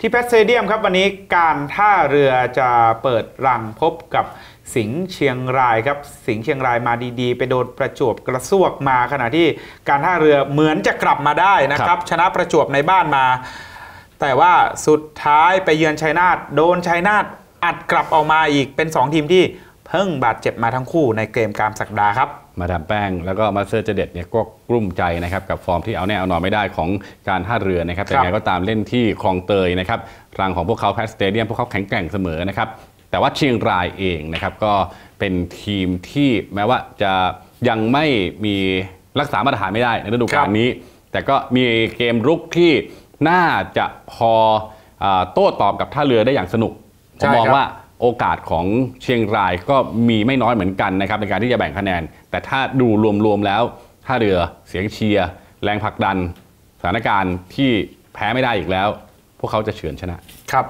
ที่แพทสเตเดียมครับวันนี้การท่าเรือจะเปิดรังพบกับสิงห์เชียงรายครับสิงห์เชียงรายมาดีๆ ไปโดนประจวบกระซวกมาขณะที่การท่าเรือเหมือนจะกลับมาได้นะคครัรับบชนะประจวบในบ้านมา แต่ว่าสุดท้ายไปเยือนชัยนาทโดนชัยนาทอัดกลับออกมาอีกเป็น 2 ทีมที่ เพิ่งบาดเจ็บมาทั้งคู่ในเกมกลามสักดาครับ มาดามแป้งแล้วก็มาสเตอร์เจเด็ดเนี่ยก็กลุ้มใจนะครับกับฟอร์มที่เอาแน่เอานอนไม่ได้ของการท่าเรือนะครับแต่ครับยังไงก็ตามเล่นที่คลองเตยนะครับรังของพวกเขาแพทสเตเดียมพวกเขาแข็งแกร่งเสมอนะครับแต่ว่าเชียงรายเองนะครับก็เป็นทีมที่แม้ว่าจะยังไม่มีรักษามาตรฐานไม่ได้ในฤดูกาลนี้ แต่ก็มีเกมรุกที่น่าจะพออาโต้ตอบกับท่าเรือได้อย่างสนุกผใช่มมองครับว่า โอกาสของเชียงรายก็มีไม่น้อยเหมือนกันนะครับในการที่จะแบ่งคะแนน แต่ถ้าดูรวมๆแล้วท่าเรือเสียงเชียร์แรงผลักดัน สถานการณ์ที่แพ้ไม่ได้อีกแล้ว พวกเขาจะเฉือนชนะครับ